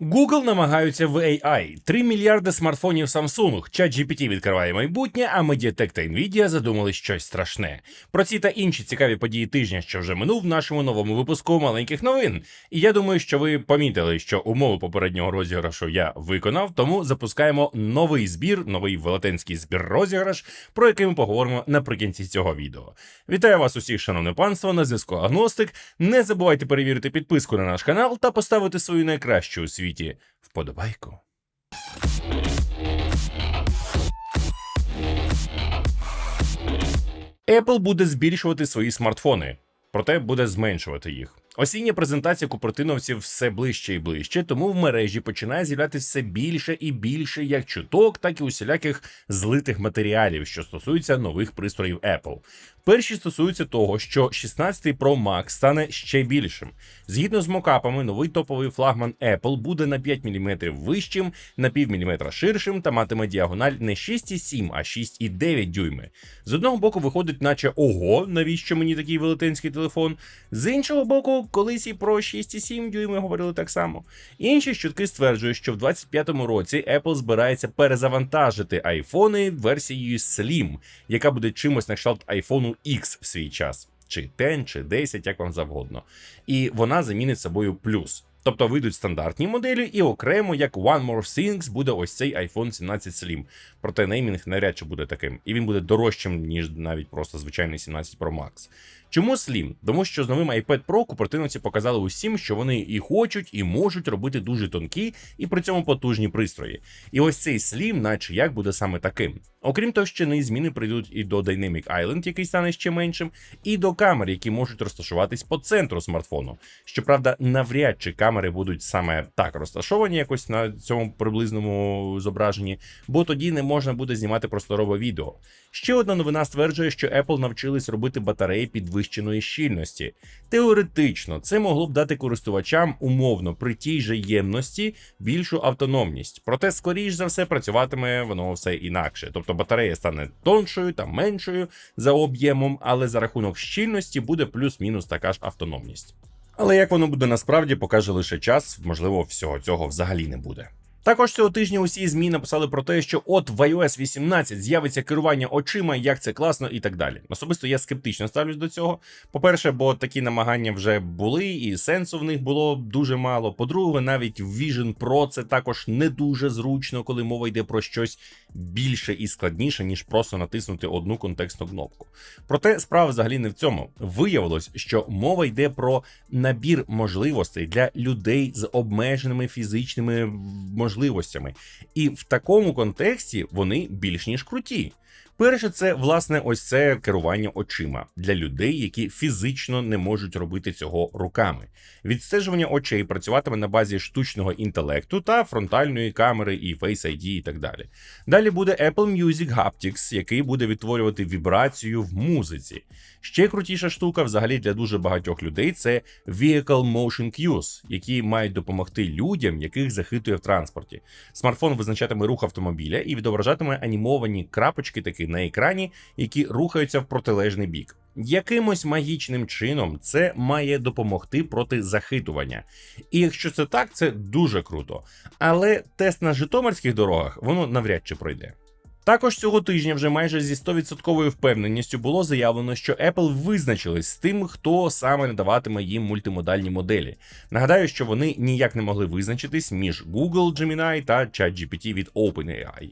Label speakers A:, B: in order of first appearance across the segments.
A: Google намагаються в AI. 3 мільярди смартфонів Samsung, ChatGPT відкриває майбутнє, а Mediatek та Nvidia задумали щось страшне. Про ці та інші цікаві події тижня, що вже минув в нашому новому випуску маленьких новин. І я думаю, що ви помітили, що умови попереднього розіграшу я виконав, тому запускаємо новий збір, новий велетенський збір розіграш, про який ми поговоримо наприкінці цього відео. Вітаю вас усіх, шановне панство, на зв'язку Агностик. Не забувайте перевірити підписку на наш канал та поставити свою найкращу у світі вподобайку. Apple буде збільшувати свої смартфони, проте буде зменшувати їх. Осіння презентація купертиновців все ближче і ближче, тому в мережі починає з'являтися все більше і більше як чуток, так і усіляких злитих матеріалів, що стосуються нових пристроїв Apple. Перші стосуються того, що 16 Pro Max стане ще більшим. Згідно з мокапами, новий топовий флагман Apple буде на 5 мм вищим, на пів міліметра ширшим та матиме діагональ не 6,7, а 6,9 дюйми. З одного боку виходить, наче ого, навіщо мені такий велетенський телефон. З іншого боку, колись і про 6,7 дюйми говорили так само. Інші чутки стверджують, що в 2025 році Apple збирається перезавантажити айфони версією Slim, яка буде чимось на кшталт айфону X в свій час, чи 10, чи 10, як вам завгодно. І вона замінить собою плюс. Тобто вийдуть стандартні моделі, і окремо, як One More Things, буде ось цей iPhone 17 Slim. Проте неймінг навряд чи буде таким, і він буде дорожчим, ніж навіть просто звичайний 17 Pro Max. Чому Slim? Тому що з новим iPad Pro купертиновці показали усім, що вони і хочуть, і можуть робити дуже тонкі і при цьому потужні пристрої. І ось цей Slim, наче як буде саме таким. Окрім товщини, зміни прийдуть і до Dynamic Island, який стане ще меншим, і до камер, які можуть розташуватись по центру смартфону. Щоправда, навряд чи камери будуть саме так розташовані, якось на цьому приблизному зображенні, бо тоді не можна буде знімати просторове відео. Ще одна новина стверджує, що Apple навчились робити батареї підвищеної щільності. Теоретично, це могло б дати користувачам умовно при тій же ємності більшу автономність. Проте, скоріш за все, працюватиме воно все інакше. Тобто батарея стане тоншою та меншою за об'ємом, але за рахунок щільності буде плюс-мінус така ж автономність. Але як воно буде насправді, покаже лише час, можливо, всього цього взагалі не буде. Також цього тижня усі змі написали про те, що от в iOS 18 з'явиться керування очима, як це класно і так далі. Особисто я скептично ставлюсь до цього. По-перше, бо такі намагання вже були, і сенсу в них було дуже мало. По-друге, навіть в Vision Pro це також не дуже зручно, коли мова йде про щось більше і складніше, ніж просто натиснути одну контекстну кнопку. Проте справа взагалі не в цьому. Виявилось, що мова йде про набір можливостей для людей з обмеженими фізичними можливостями. І в такому контексті вони більш ніж круті. Перше, це власне ось це керування очима для людей, які фізично не можуть робити цього руками. Відстежування очей працюватиме на базі штучного інтелекту та фронтальної камери і Face ID і так далі. Далі буде Apple Music Haptics, який буде відтворювати вібрацію в музиці. Ще крутіша штука, взагалі для дуже багатьох людей, це Vehicle Motion Cues, які мають допомогти людям, яких захитує в транспорті. Смартфон визначатиме рух автомобіля і відображатиме анімовані крапочки таки на екрані, які рухаються в протилежний бік. Якимось магічним чином це має допомогти проти захитування. І якщо це так, це дуже круто. Але тест на житомирських дорогах воно навряд чи пройде. Також цього тижня вже майже зі 100% впевненістю було заявлено, що Apple визначились з тим, хто саме надаватиме їм мультимодальні моделі. Нагадаю, що вони ніяк не могли визначитись між Google Gemini та ChatGPT від OpenAI.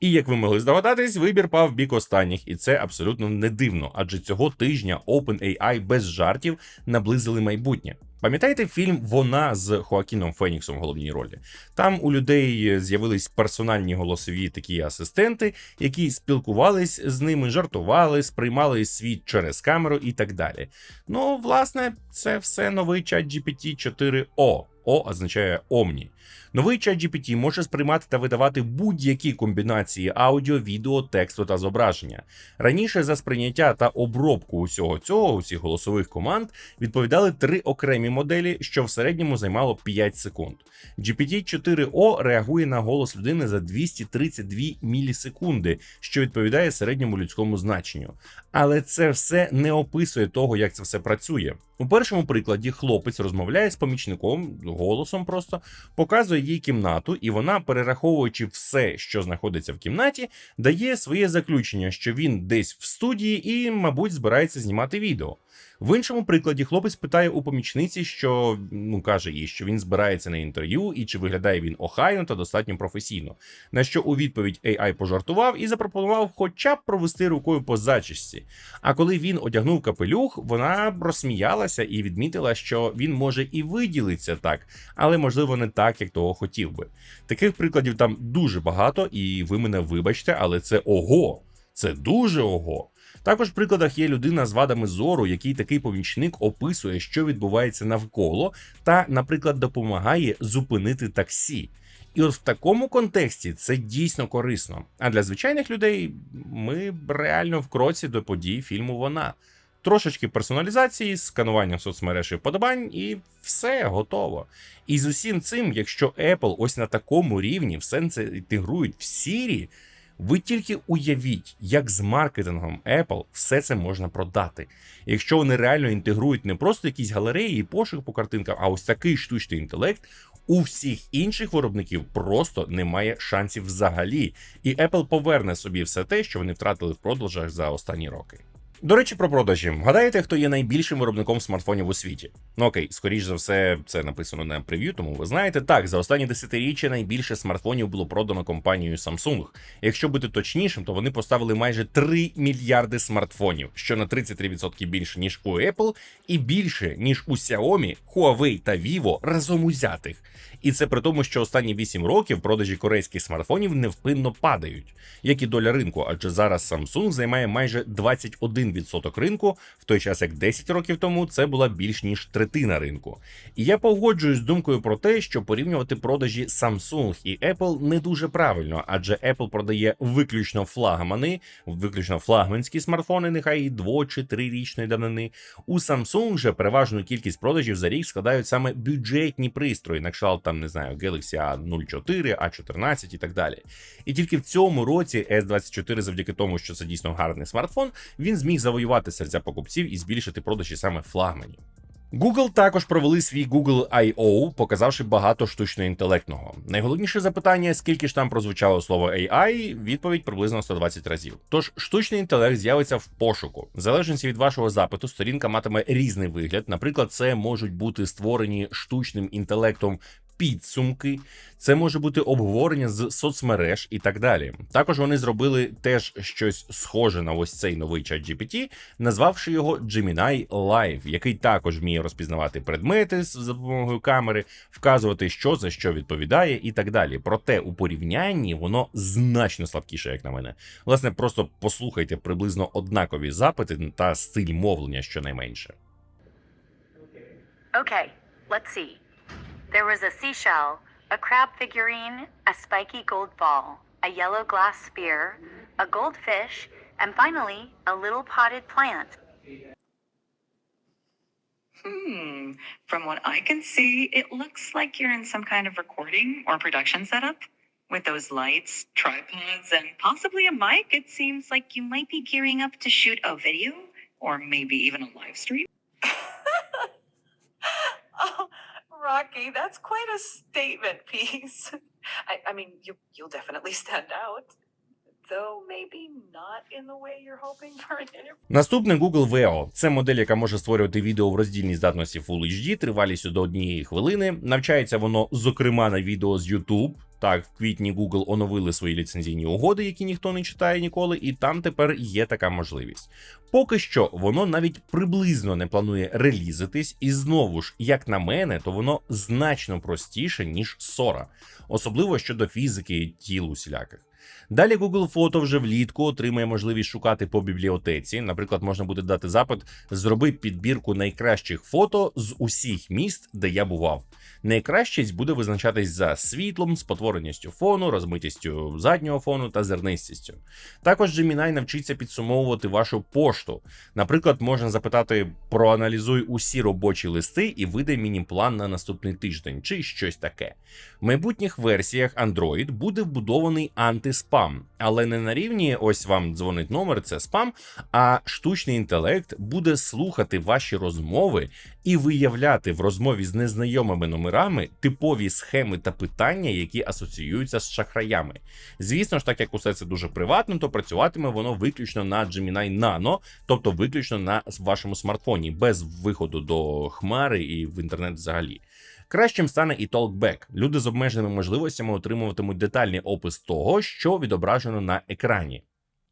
A: І як ви могли здогадатись, вибір пав в бік останніх, і це абсолютно не дивно, адже цього тижня OpenAI без жартів наблизили майбутнє. Пам'ятаєте фільм Вона з Хоакіном Феніксом в головній ролі? Там у людей з'явились персональні голосові такі асистенти, які спілкувались з ними, жартували, сприймали світ через камеру і так далі. Ну, власне, це все новий чат GPT 4O. О означає Omni. Новий чат GPT може сприймати та видавати будь-які комбінації аудіо, відео, тексту та зображення. Раніше за сприйняття та обробку усього цього, усіх голосових команд, відповідали три окремі моделі, що в середньому займало 5 секунд. GPT-4O реагує на голос людини за 232 мілісекунди, що відповідає середньому людському значенню. Але це все не описує того, як це все працює. У першому прикладі хлопець розмовляє з помічником, голосом просто показує їй кімнату, і вона, перераховуючи все, що знаходиться в кімнаті, дає своє заключення, що він десь в студії і, мабуть, збирається знімати відео. В іншому прикладі хлопець питає у помічниці, що ну каже їй, що він збирається на інтерв'ю і чи виглядає він охайно та достатньо професійно. На що у відповідь AI пожартував і запропонував хоча б провести рукою по зачісці. А коли він одягнув капелюх, вона розсміялася і відмітила, що він може і виділиться так, але можливо не так, як того хотів би. Таких прикладів там дуже багато, і ви мене вибачте, але це ого, це дуже ого. Також в прикладах є людина з вадами зору, який такий помічник описує, що відбувається навколо, та, наприклад, допомагає зупинити таксі. І от в такому контексті це дійсно корисно. А для звичайних людей ми реально в кроці до подій фільму Вона. Трошечки персоналізації, сканування соцмереж і вподобань, і все готово. І з усім цим, якщо Apple ось на такому рівні все це інтегрують в Siri, ви тільки уявіть, як з маркетингом Apple все це можна продати. Якщо вони реально інтегрують не просто якісь галереї і пошук по картинкам, а ось такий штучний інтелект. У всіх інших виробників просто немає шансів взагалі, і Apple поверне собі все те, що вони втратили в продажах за останні роки. До речі, про продажі. Гадаєте, хто є найбільшим виробником смартфонів у світі? Ну окей, скоріш за все, це написано на прев'ю, тому ви знаєте. Так, за останні десятиріччя найбільше смартфонів було продано компанією Samsung. Якщо бути точнішим, то вони поставили майже 3 мільярди смартфонів, що на 33% більше ніж у Apple, і більше ніж у Xiaomi, Huawei та Vivo разом узятих. І це при тому, що останні 8 років продажі корейських смартфонів невпинно падають, як і доля ринку, адже зараз Samsung займає майже 21% ринку, в той час як 10 років тому це була більш ніж третина ринку. І я погоджуюсь з думкою про те, що порівнювати продажі Samsung і Apple не дуже правильно, адже Apple продає виключно флагмани, виключно флагманські смартфони, нехай і дво чи трирічної давнини. У Samsung же переважну кількість продажів за рік складають саме бюджетні пристрої, на кшталт там не знаю, Galaxy A04, A14 і так далі. І тільки в цьому році S24, завдяки тому, що це дійсно гарний смартфон, він зміг завоювати серця покупців і збільшити продажі саме флагманів. Google також провели свій Google I.O., показавши багато штучно інтелектного. Найголовніше запитання, скільки ж там прозвучало слово AI, відповідь приблизно 120 разів. Тож штучний інтелект з'явиться в пошуку. В залежності від вашого запиту, сторінка матиме різний вигляд. Наприклад, це можуть бути створені штучним інтелектом підсумки, це може бути обговорення з соцмереж і так далі. Також вони зробили теж щось схоже на ось цей новий чат GPT, назвавши його Gemini Live, який також вміє розпізнавати предмети за допомогою камери, вказувати, що за що відповідає, і так далі. Проте у порівнянні воно значно слабкіше, як на мене. Власне, просто послухайте приблизно однакові запити та стиль мовлення щонайменше.
B: Okay, let's see. There was a seashell, a crab figurine, a spiky gold ball, a yellow glass sphere, a goldfish, and finally, a little potted plant.
C: Hmm. From what I can see, it looks like you're in some kind of recording or production setup. With those lights, tripods, and possibly a mic, it seems like you might be gearing up to shoot a video or maybe even a live stream.
D: Rocky, that's quite a statement piece. I, I mean, you, you'll definitely stand out.
A: Наступне Google Veo. Це модель, яка може створювати відео в роздільній здатності Full HD, тривалістю до однієї хвилини. Навчається воно, зокрема, на відео з YouTube. Так, в квітні Google оновили свої ліцензійні угоди, які ніхто не читає ніколи, і там тепер є така можливість. Поки що воно навіть приблизно не планує релізитись, і знову ж, як на мене, то воно значно простіше ніж Sora, особливо щодо фізики тіл усіляких. Далі Google Фото вже влітку отримає можливість шукати по бібліотеці. Наприклад, можна буде дати запит зроби підбірку найкращих фото з усіх міст, де я бував. Найкращість буде визначатись за світлом, спотвореністю фону, розмитістю заднього фону та зернистістю. Також Gemini навчиться підсумовувати вашу пошту. Наприклад, можна запитати: проаналізуй усі робочі листи і видай міні-план на наступний тиждень, чи щось таке. В майбутніх версіях Android буде вбудований спам, але не на рівні ось вам дзвонить номер, це спам. А штучний інтелект буде слухати ваші розмови і виявляти в розмові з незнайомими номерами типові схеми та питання, які асоціюються з шахраями. Звісно ж, так як усе це дуже приватно, то працюватиме воно виключно на Gemini Nano, тобто виключно на вашому смартфоні, без виходу до хмари і в інтернет взагалі. Кращим стане і Talkback. Люди з обмеженими можливостями отримуватимуть детальний опис того, що відображено на екрані.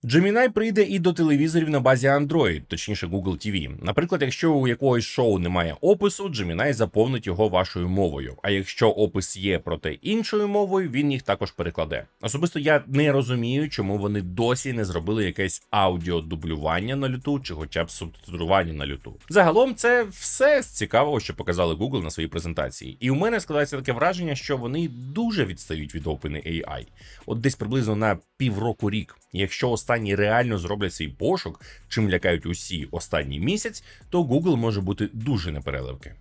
A: Gemini прийде і до телевізорів на базі Android, точніше Google TV. Наприклад, якщо у якогось шоу немає опису, Gemini заповнить його вашою мовою. А якщо опис є, проте іншою мовою, він їх також перекладе. Особисто я не розумію, чому вони досі не зробили якесь аудіодублювання на люту чи хоча б субтитрування на люту. Загалом, це все з цікавого, що показали Google на своїй презентації. І у мене складається таке враження, що вони дуже відстають від OpenAI. От десь приблизно на півроку рік. Якщо останні реально зроблять свій пошук, чим лякають усі останній місяць, то Google може бути дуже непереливки.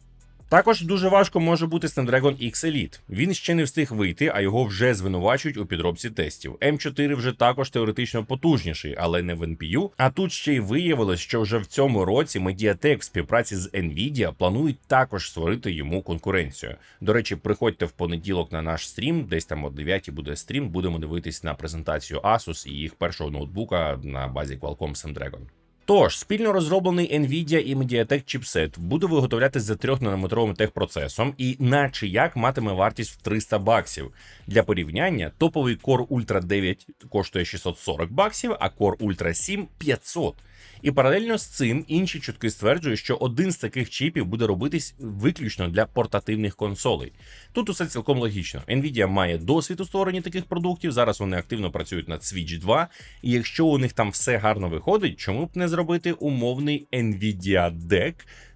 A: Також дуже важко може бути Snapdragon X Elite. Він ще не встиг вийти, а його вже звинувачують у підробці тестів. М4 вже також теоретично потужніший, але не в NPU. А тут ще й виявилось, що вже в цьому році Mediatek в співпраці з Nvidia планують також створити йому конкуренцію. До речі, приходьте в понеділок на наш стрім, десь там о 9 буде стрім. Будемо дивитись на презентацію Asus і їх першого ноутбука на базі Qualcomm Snapdragon. Тож, спільно розроблений Nvidia і Mediatek чіпсет буде виготовляти за 3 нанометровим техпроцесом і, наче як, матиме вартість в 300 баксів. Для порівняння, топовий Core Ultra 9 коштує 640 баксів, а Core Ultra 7 500. І паралельно з цим інші чутки стверджують, що один з таких чіпів буде робитись виключно для портативних консолей. Тут усе цілком логічно. Nvidia має досвід у створенні таких продуктів. Зараз вони активно працюють над Switch 2. І якщо у них там все гарно виходить, чому б не зробити умовний Nvidia Deck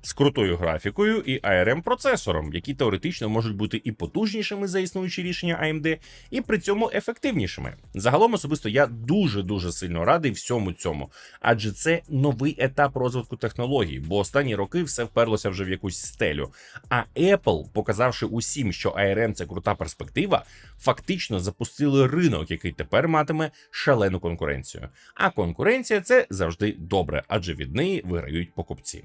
A: з крутою графікою і ARM процесором, які теоретично можуть бути і потужнішими за існуючі рішення AMD, і при цьому ефективнішими. Загалом особисто я дуже дуже сильно радий всьому цьому, адже це новий етап розвитку технологій, бо останні роки все вперлося вже в якусь стелю. А Apple, показавши усім, що ARM це крута перспектива, фактично запустили ринок, який тепер матиме шалену конкуренцію. А конкуренція це завжди добре, адже від неї виграють покупці.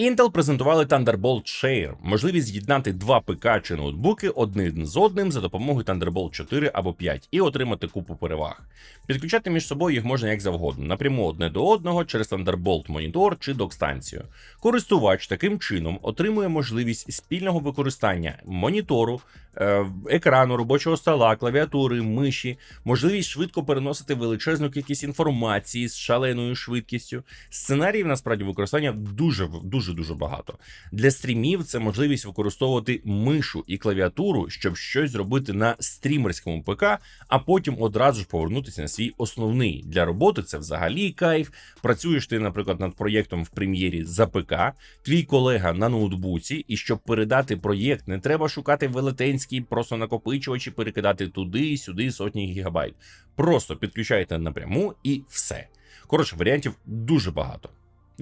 A: Intel презентували Thunderbolt Share, можливість з'єднати два ПК чи ноутбуки один з одним за допомогою Thunderbolt 4 або 5 і отримати купу переваг. Підключати між собою їх можна як завгодно, напряму одне до одного через Thunderbolt монітор чи док-станцію. Користувач таким чином отримує можливість спільного використання монітору, е, екрану, робочого стола, клавіатури, миші, можливість швидко переносити величезну кількість інформації з шаленою швидкістю. Сценаріїв насправді використання дуже дуже дуже багато. Для стрімів це можливість використовувати мишу і клавіатуру, щоб щось зробити на стрімерському ПК, а потім одразу ж повернутися на свій основний. Для роботи це взагалі кайф. Працюєш ти, наприклад, над проєктом в прем'єрі за ПК, твій колега на ноутбуці, і щоб передати проєкт, не треба шукати велетенський просто накопичувач і перекидати туди і сюди сотні гігабайт. Просто підключаєте напряму і все. Коротше, варіантів дуже багато.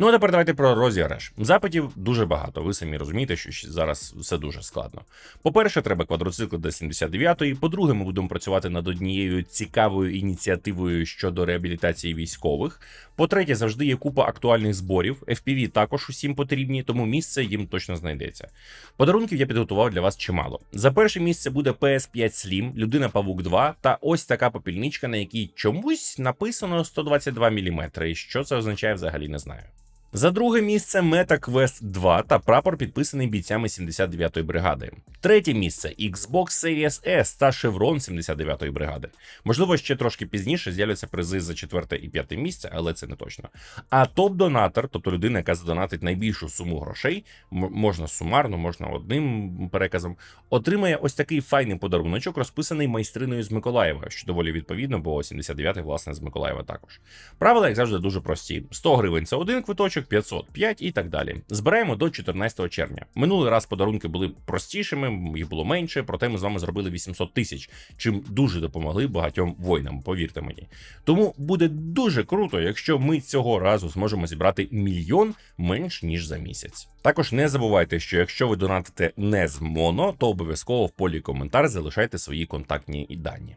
A: Ну а тепер давайте про розіграш. Запитів дуже багато. Ви самі розумієте, що зараз все дуже складно. По-перше, треба квадроцикл до 79-ї. По-друге, ми будемо працювати над однією цікавою ініціативою щодо реабілітації військових. По-третє, завжди є купа актуальних зборів. FPV також усім потрібні, тому місце їм точно знайдеться. Подарунків я підготував для вас чимало. За перше місце буде PS5 Slim, людина Павук 2 та ось така попільничка, на якій чомусь написано 122 мм. Що це означає, взагалі не знаю. За друге місце MetaQuest 2 та прапор підписаний бійцями 79-ї бригади. Третє місце Xbox Series S та Chevron 79-ї бригади. Можливо, ще трошки пізніше з'являться призи за четверте і п'яте місце, але це не точно. А топ-донатор, тобто людина, яка задонатить найбільшу суму грошей, можна сумарно, можна одним переказом, отримає ось такий файний подаруночок, розписаний майстриною з Миколаєва, що доволі відповідно, бо 79-й, власне, з Миколаєва також. Правила, як завжди, дуже прості: 100 гривень це один квиточок, 500 – 5 і так далі. Збираємо до 14 червня. Минулий раз подарунки були простішими, їх було менше, проте ми з вами зробили 800 тисяч, чим дуже допомогли багатьом воїнам, повірте мені. Тому буде дуже круто, якщо ми цього разу зможемо зібрати мільйон менш ніж за місяць. Також не забувайте, що якщо ви донатите не з моно, то обов'язково в полі коментар залишайте свої контактні дані.